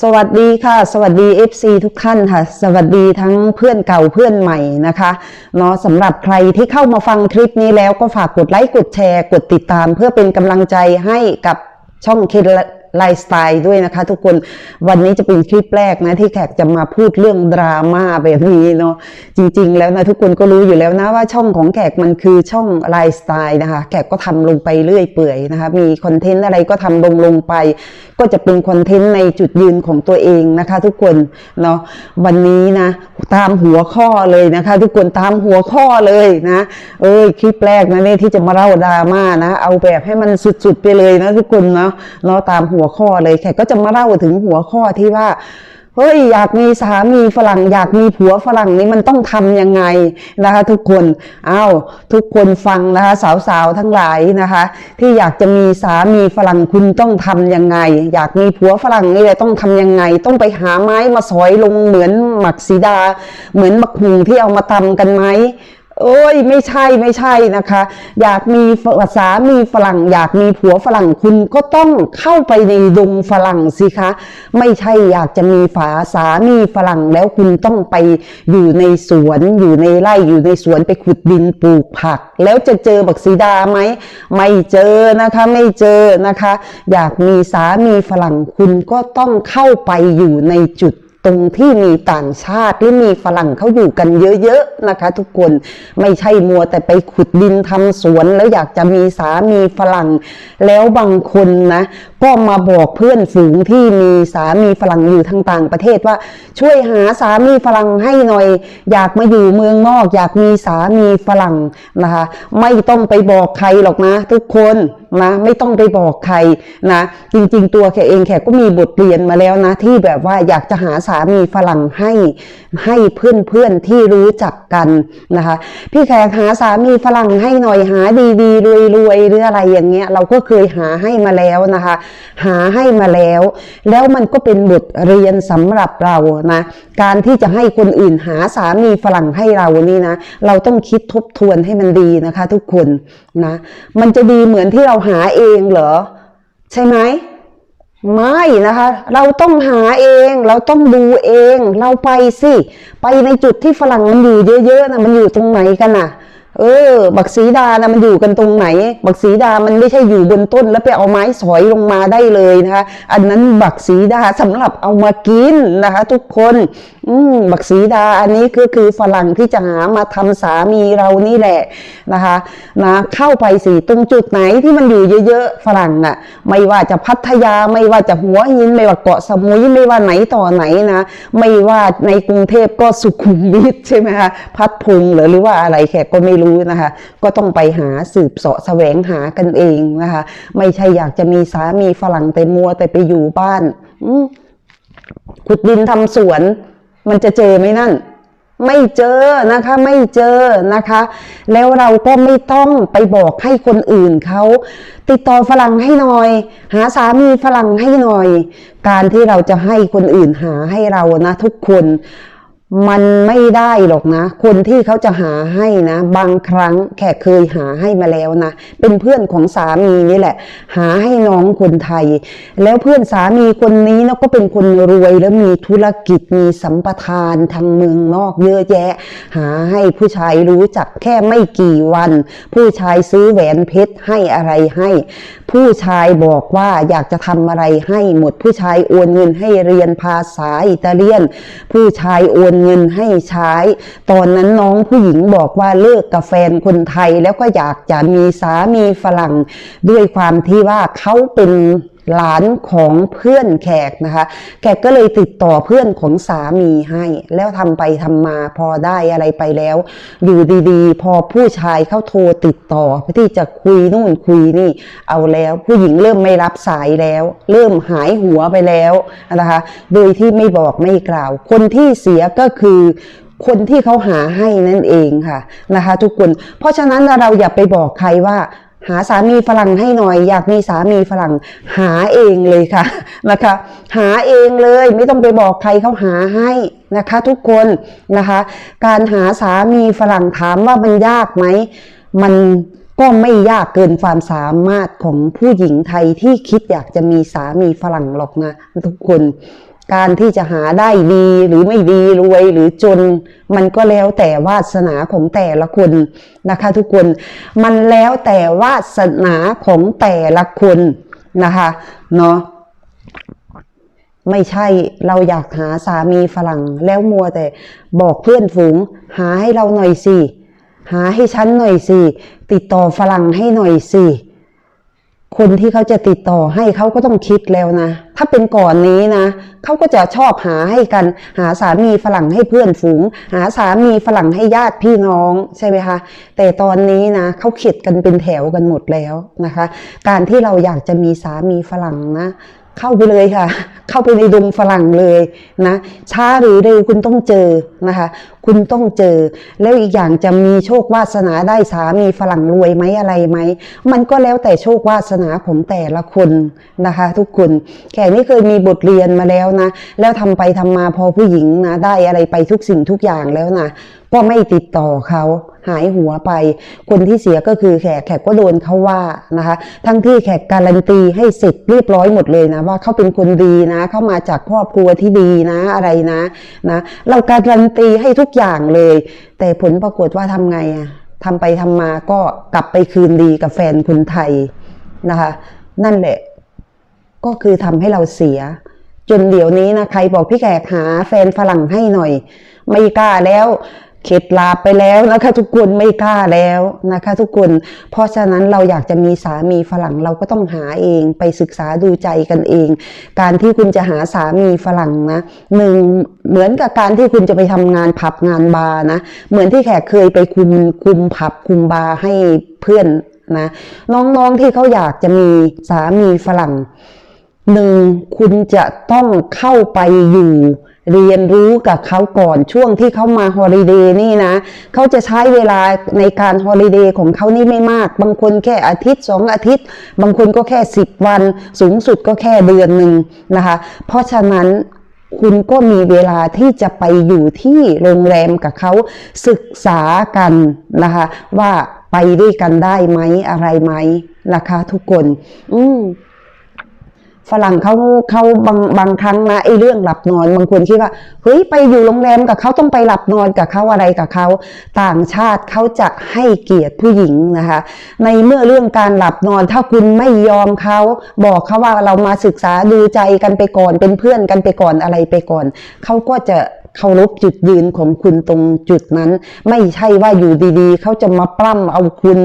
สวัสดีค่ะ สวัสดี FC ทุกท่านค่ะ สวัสดีทั้งเพื่อนเก่าเพื่อนใหม่นะคะเนาะสำหรับใครที่เข้ามาฟังคลิปนี้แล้วก็ฝากกดไลค์กดแชร์ กดติดตามเพื่อเป็นกำลังใจให้กับช่องเคน ไลฟ์สไตล์ด้วยนะคะ ทุกคนวันนี้จะเป็นคลิปแรกนะที่แขกจะมาพูดเรื่องดราม่าแบบนี้เนาะจริง ๆ แล้วนะทุกคนก็รู้อยู่แล้วนะว่าช่องของแขกมันคือช่องไลฟ์สไตล์นะคะแขกก็ทำลงไปเรื่อยเปื่อยนะคะมีคอนเทนต์อะไรก็ทำลงลงไป ก็จะเป็นคอนเทนต์ในจุดยืนของตัวเองนะคะ ทุกคนเนาะวันนี้นะตามหัวข้อเลยนะคะ ทุกคนตามหัวข้อเลยนะ เอ้ยคลิปแรกนะเนี่ยที่จะมาเล่าดราม่านะ เอาแบบให้มันสุดๆไปเลยนะทุกคนเนาะเนาะตามหัวข้อเลยแขกก็จะมาเล่าถึงหัวข้อที่ว่าเฮ้ยอยากมีสามีฝรั่ง อยากมีผัวฝรั่งนี่มันต้องทำยังไงนะคะทุกคนอ้าวทุกคนฟังนะคะสาวๆทั้งหลายนะคะ ที่อยากจะมีสามีฝรั่งคุณต้องทำยังไง อยากมีผัวฝรั่งนี่แหละต้องทำยังไง ต้องไปหาไม้มาสอยลงเหมือนหมักสีดา เหมือนบักหุงที่เอามาตำกันไหม โอ้ยไม่ใช่ไม่ใช่นะคะ อยากมีสามีฝรั่ง อยากมีผัวฝรั่งคุณก็ต้องเข้าไปในดงฝรั่งสิคะ ไม่ใช่อยากจะมีฝาสามีฝรั่งแล้วคุณต้องไปอยู่ในสวนอยู่ในไร่อยู่ในสวนไปขุดดินปลูกผัก แล้วจะเจอบักสีดาไหมไม่เจอนะคะไม่เจอนะคะ อยากมีสามีฝรั่งคุณก็ต้องเข้าไปอยู่ในจุด ตรงที่มีต่างชาติที่มีฝรั่งเขาอยู่กันเยอะๆนะคะ ทุกคนไม่ใช่มัวแต่ไปขุดดินทำสวน แล้วอยากจะมีสามีฝรั่ง แล้วบางคนนะ ก็มาบอกเพื่อนฝูงที่มีสามีฝรั่งอยู่ทางต่างประเทศว่าช่วยหาสามีฝรั่งให้หน่อย อยากมาอยู่เมืองนอก อยากมีสามีฝรั่งนะคะไม่ต้องไปบอกใครหรอกนะ ทุกคนนะไม่ต้องไปบอกใครนะจริง ๆ ตัวแขกเองแขกก็มีบทเรียนมาแล้วนะ ที่แบบว่าอยากจะหาสามีฝรั่งให้ให้เพื่อนๆที่รู้จักกันนะคะ พี่แขกหาสามีฝรั่งให้หน่อยหาดีๆรวยๆหรืออะไรอย่างเงี้ยเราก็เคยหาให้มาแล้วนะคะหาให้มาแล้ว แล้วมันก็เป็นบทเรียนสำหรับเรานะ การที่จะให้คนอื่นหาสามีฝรั่งให้เรานี่นะ เราต้องคิดทบทวนให้มันดีนะคะ ทุกคนนะ มันจะดีเหมือนที่เราหาเองเหรอ ใช่ไหมไม่นะคะ เราต้องหาเอง เราต้องดูเอง เราไปสิ ไปในจุดที่ฝรั่งมันอยู่เยอะๆนะมันอยู่ตรงไหนกันน่ะ เออ บักสีดานะมันอยู่กันตรงไหน บักสีดามันไม่ใช่อยู่บนต้น แล้วไปเอาไม้สอยลงมาได้เลยนะคะ อันนั้นบักสีดาสำหรับเอามากินนะคะ ทุกคน อืมบักสีดาอันนี้ก็คือฝรั่งที่จะหามาทำสามีเรานี่แหละนะคะนะเข้าไปสิตรงจุดไหนที่มันอยู่เยอะๆฝรั่งน่ะ ไม่ว่าจะพัทยาไม่ว่าจะหัวหินไม่ว่าเกาะสมุยไม่ว่าไหนต่อไหนนะ ไม่ว่าในกรุงเทพก็สุขุมวิทใช่ไหมคะพัดพงหรือหรือว่าอะไรแขกก็ไม่รู้นะคะ ก็ต้องไปหาสืบเสาะแสวงหากันเองนะคะ ไม่ใช่อยากจะมีสามีฝรั่งแต่มัวแต่ไปอยู่บ้านขุดดินทำสวน มันจะเจอไหมนั่น ไม่เจอนะคะ ไม่เจอนะคะ แล้วเราก็ไม่ต้องไปบอกให้คนอื่นเขาติดต่อฝรั่งให้หน่อย หาสามีฝรั่งให้หน่อย การที่เราจะให้คนอื่นหาให้เรานะทุกคน มันไม่ได้หรอกนะ คนที่เขาจะหาให้นะ บางครั้งแขกเคยหาให้มาแล้วนะ เป็นเพื่อนของสามีนี่แหละ หาให้น้องคนไทย แล้วเพื่อนสามีคนนี้นะก็เป็นคนรวยแล้วมีธุรกิจมีสัมปทานทางเมืองนอกเยอะแยะ หาให้ผู้ชายรู้จักแค่ไม่กี่วัน ผู้ชายซื้อแหวนเพชรให้อะไรให้ ผู้ชายบอกว่าอยากจะทำอะไรให้หมดผู้ชายโอนเงินให้เรียนภาษาอิตาเลียน ผู้ชายโอนเงินให้ใช้ ตอนนั้นน้องผู้หญิงบอกว่าเลิกกับแฟนคนไทยแล้วก็อยากจะมีสามีฝรั่ง ด้วยความที่ว่าเขาเป็น หลานของเพื่อนแขกนะคะ แขกก็เลยติดต่อเพื่อนของสามีให้ แล้วทำไปทำมาพอได้อะไรไปแล้ว อยู่ดีๆ พอผู้ชายเข้าโทรติดต่อเพื่อที่จะคุยนู่นคุยนี่ เอาแล้ว ผู้หญิงเริ่มไม่รับสายแล้ว เริ่มหายหัวไปแล้วนะคะ โดยที่ไม่บอกไม่กล่าว คนที่เสียก็คือคนที่เขาหาให้นั่นเองค่ะนะคะ ทุกคน เพราะฉะนั้นเราอย่าไปบอกใครว่า หาสามีฝรั่งให้หน่อย อยากมีสามีฝรั่ง หาเองเลยค่ะนะคะ หาเองเลยไม่ต้องไปบอกใครเขาหาให้นะคะทุกคนนะคะ การหาสามีฝรั่งถามว่ามันยากไหมมันก็ไม่ยากเกินความสามารถของผู้หญิงไทยที่คิดอยากจะมีสามีฝรั่งหรอกนะทุกคน การที่จะหาได้ดีหรือไม่ดีรวยหรือจน มันก็แล้วแต่วาสนาของแต่ละคนนะคะ ทุกคนมันแล้วแต่วาสนาของแต่ละคนนะคะเนาะไม่ใช่เราอยากหาสามีฝรั่งแล้วมัวแต่บอกเพื่อนฝูง หาให้เราหน่อยสิหาให้ฉันหน่อยสิติดต่อฝรั่งให้หน่อยสิ คนที่เขาจะติดต่อให้เขาก็ต้องคิดแล้วนะ ถ้าเป็นก่อนนี้นะเขาก็จะชอบหาให้กัน หาสามีฝรั่งให้เพื่อนฝูง หาสามีฝรั่งให้ญาติพี่น้องใช่ไหมคะ แต่ตอนนี้นะเขาเขีดกันเป็นแถวกันหมดแล้วนะคะ การที่เราอยากจะมีสามีฝรั่งนะเข้าไปเลยค่ะ เข้าไปในดงฝรั่งเลยนะ ช้าหรือเร็วคุณต้องเจอนะคะคุณต้องเจอ แล้วอีกอย่างจะมีโชควาสนาได้สามีฝรั่งรวยไหมอะไรไหม มันก็แล้วแต่โชควาสนาของแต่ละคนนะคะ ทุกคนแขกนี่เคยมีบทเรียนมาแล้วนะ แล้วทำไปทำมาพอผู้หญิงนะได้อะไรไปทุกสิ่งทุกอย่างแล้วนะก็ไม่ติดต่อเขาหายหัวไป คนที่เสียก็คือแขกแขกก็โดนเขาว่านะคะ ทั้งที่แขกการันตีให้เสร็จเรียบร้อยหมดเลยนะว่าเขาเป็นคนดีนะ เขามาจากครอบครัวที่ดีนะอะไรนะนะ เราการันตีให้ทุกอย่างเลย แต่ผลปรากฏว่าทำไงอะทำไปทำมาก็กลับไปคืนดีกับแฟนคนไทยนะคะ นั่นแหละ ก็คือทำให้เราเสีย จนเดี๋ยวนี้นะใครบอกพี่แขกหาแฟนฝรั่งให้หน่อย ไม่กล้าแล้ว เข็ดลาบไปแล้วนะคะ ทุกคนไม่กล้าแล้วนะคะ ทุกคน เพราะฉะนั้นเราอยากจะมีสามีฝรั่งเราก็ต้องหาเองไปศึกษาดูใจกันเอง การที่คุณจะหาสามีฝรั่งนะหนึ่งเหมือนกับการที่คุณจะไปทำงานผับงานบาร์นะเหมือนที่แขกเคยไปคุมคุมผับคุมบาร์ให้เพื่อนนะน้องๆที่เขาอยากจะมีสามีฝรั่งหนึ่งคุณจะต้องเข้าไปอยู่ เรียนรู้กับเขาก่อนช่วงที่เขามาฮอลิเดย์นี่นะเขาจะใช้เวลาในการฮอลิเดย์ของเขานี่ไม่มาก บางคนแค่อาทิตย์สองอาทิตย์ บางคนก็แค่สิบวัน สูงสุดก็แค่เดือนหนึ่งนะคะ เพราะฉะนั้นคุณก็มีเวลาที่จะไปอยู่ที่โรงแรมกับเขาศึกษากันนะคะว่าไปด้วยกันได้ไหมอะไรไหมนะคะทุกคน อืม ฝรั่งเขาเขาบางบางครั้งนะไอ้เรื่องหลับนอน บางคนคิดว่าเฮ้ยไปอยู่โรงแรมกับเขาต้องไปหลับนอนกับเขาอะไรกับเขาต่างชาติเขาจะให้เกียรติผู้หญิงนะคะ ในเมื่อเรื่องการหลับนอนถ้าคุณไม่ยอมเขาบอกเขาว่าเรามาศึกษาดูใจกันไปก่อนเป็นเพื่อนกันไปก่อนอะไรไปก่อนเขาก็จะ เคารพจุดยืนของคุณตรงจุดนั้น ไม่ใช่ว่าอยู่ดีๆ เขาจะมาปล้ำเอาคุณ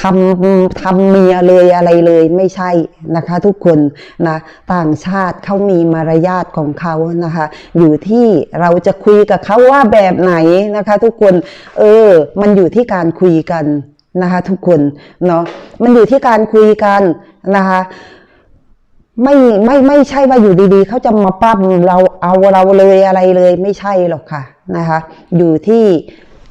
ทำทำเมียเลยอะไรเลยไม่ใช่นะคะทุกคนนะต่างชาติเขามีมารยาทของเขานะคะ อยู่ที่เราจะคุยกับเขาว่าแบบไหนนะคะ ทุกคนเออ มันอยู่ที่การคุยกันนะคะ ทุกคนเนาะมันอยู่ที่การคุยกันนะคะ ไม่ไม่ไม่ใช่ว่าอยู่ดีๆ เขาจะมาปั้มเราเอาเราเลยอะไรเลยไม่ใช่หรอกค่ะนะคะ อยู่ที่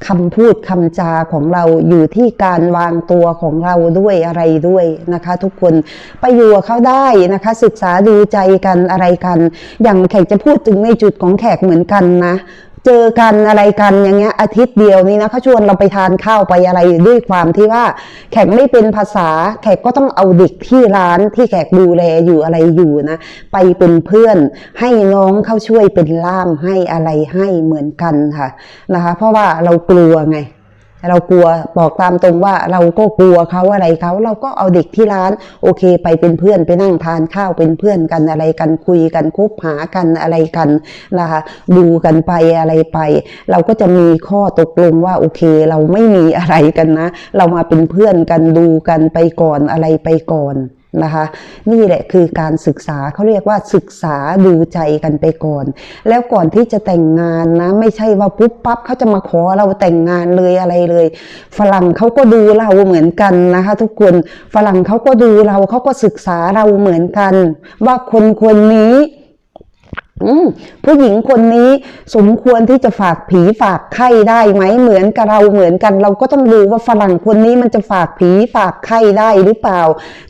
คำพูดคำจาของเราอยู่ที่การวางตัวของเราด้วยอะไรด้วยนะคะ ทุกคนไปอยู่กับเขาได้นะคะ ศึกษาดูใจกันอะไรกัน อย่างแขกจะพูดถึงในจุดของแขกเหมือนกันนะ เจอกันอะไรกันอย่างเงี้ยอาทิตย์เดียวนี้นะเขาชวนเราไปทานข้าวไปอะไรด้วยความที่ว่า แขกไม่เป็นภาษา แขกก็ต้องเอาเด็กที่ร้านที่แขกดูแลอยู่อะไรอยู่นะ ไปเป็นเพื่อน ให้น้องเข้าช่วยเป็นล่ามให้อะไรให้เหมือนกันค่ะนะคะ เพราะว่าเรากลัวไง เรากลัวบอกตามตรงว่าเราก็กลัวเขาอะไรเขาเราก็เอาเด็กที่ร้าน โอเค ไปเป็นเพื่อนไปนั่งทานข้าวเป็นเพื่อนกันอะไรกันคุยกันคบหากันอะไรกันนะคะดูกันไปอะไรไป เราก็จะมีข้อตกลงว่าโอเค เราไม่มีอะไรกันนะ เรามาเป็นเพื่อนกันดูกันไปก่อนอะไรไปก่อน นะคะ นี่แหละคือการศึกษาเขาเรียกว่าศึกษาดูใจกันไปก่อน แล้วก่อนที่จะแต่งงานนะ ไม่ใช่ว่าปุ๊บปั๊บเขาจะมาขอเราแต่งงานเลยอะไรเลย ฝรั่งเขาก็ดูเราเหมือนกันนะคะ ทุกคนฝรั่งเขาก็ดูเราเขาก็ศึกษาเราเหมือนกัน ว่าคนคนนี้ ผู้หญิงคนนี้สมควรที่จะฝากผีฝากไข้ได้ไหมเหมือนกับเราเหมือนกัน เราก็ต้องดูว่าฝรั่งคนนี้มันจะฝากผีฝากไข้ได้หรือเปล่า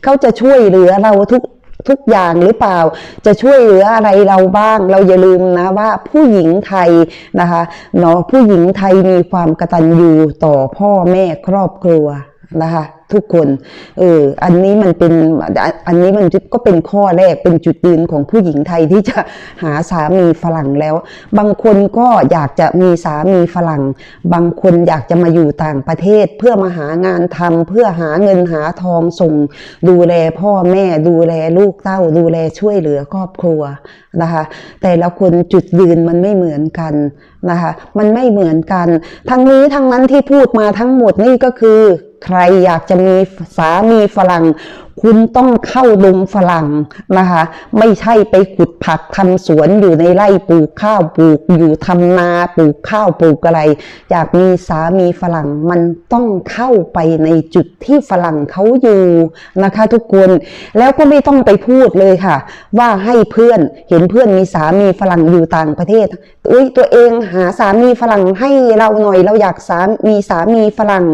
เขาจะช่วยเหลือเราทุกทุกอย่างหรือเปล่า จะช่วยเหลืออะไรเราบ้าง เราอย่าลืมนะว่าผู้หญิงไทยนะคะเนาะผู้หญิงไทยมีความกตัญญูต่อพ่อแม่ครอบครัวนะคะ ทุกคน เออ อันนี้มันเป็น อันนนี้มันก็เป็นข้อแรก เป็นจุดยืนของผู้หญิงไทยที่จะหาสามีฝรั่งแล้ว บางคนก็อยากจะมีสามีฝรั่ง บางคนอยากจะมาอยู่ต่างประเทศเพื่อมาหางานทำเพื่อหาเงินหาทองส่ง ดูแลพ่อแม่ดูแลลูกเต้า ดูแลช่วยเหลือครอบครัวนะคะ แต่ละคนจุดยืนมันไม่เหมือนกันนะคะ มันไม่เหมือนกัน ทั้งนี้ทั้งนั้นที่พูดมาทั้งหมดนี่ก็คือ ใครอยากจะมีสามีฝรั่งคุณต้องเข้าดงฝรั่งนะคะ ไม่ใช่ไปขุดผักทำสวนอยู่ในไร่ปลูกข้าวปลูกอยู่ทำนาปลูกข้าวปลูกอะไร อยากมีสามีฝรั่งมันต้องเข้าไปในจุดที่ฝรั่งเขาอยู่นะคะทุกคน แล้วก็ไม่ต้องไปพูดเลยค่ะ ว่าให้เพื่อนเห็นเพื่อนมีสามีฝรั่งอยู่ต่างประเทศอุ้ยตัวเองหาสามีฝรั่งให้เราหน่อย เราอยากสามีสามีฝรั่ง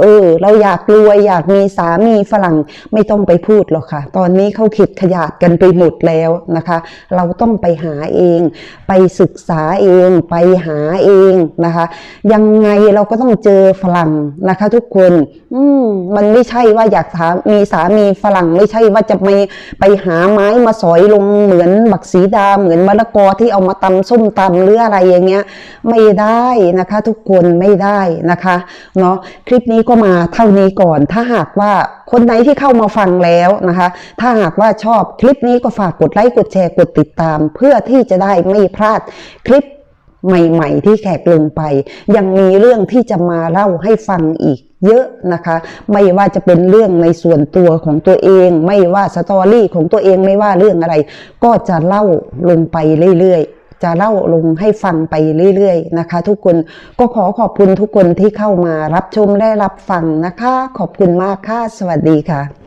เออ เราอยากรวยอยากมีสามีฝรั่งไม่ต้องไปพูดหรอกค่ะ ตอนนี้เขาขิดขยาดกันไปหมดแล้วนะคะ เราต้องไปหาเอง ไปศึกษาเอง ไปหาเองนะคะ ยังไงเราก็ต้องเจอฝรั่งนะคะ ทุกคน อืมมันไม่ใช่ว่าอยากสามีสามีฝรั่งไม่ใช่ว่าจะไปไปหาไม้มาสอยลงเหมือนบักสีดาเหมือนมะละกอที่เอามาตำส้มตำหรืออะไรอย่างเงี้ย ไม่ได้นะคะ ทุกคนไม่ได้นะคะเนาะคลิปนี้ก็มาเท่านี้ก่อน ถ้าหากว่าคนไหนที่เข้ามาฟังแล้วนะคะ ถ้าหากว่าชอบคลิปนี้ก็ฝากกดไลค์กดแชร์กดติดตาม เพื่อที่จะได้ไม่พลาดคลิปใหม่ๆที่แขกลงไป ยังมีเรื่องที่จะมาเล่าให้ฟังอีกเยอะนะคะ ไม่ว่าจะเป็นเรื่องในส่วนตัวของตัวเอง ไม่ว่าสตอรี่ของตัวเองไม่ว่าเรื่องอะไร ก็จะเล่าลงไปเรื่อยๆ จะเล่าลงให้ฟังไปเรื่อยๆนะคะ ทุกคนก็ขอขอบคุณทุกคนที่เข้ามารับชมและรับฟังนะคะ ขอบคุณมากค่ะสวัสดีค่ะ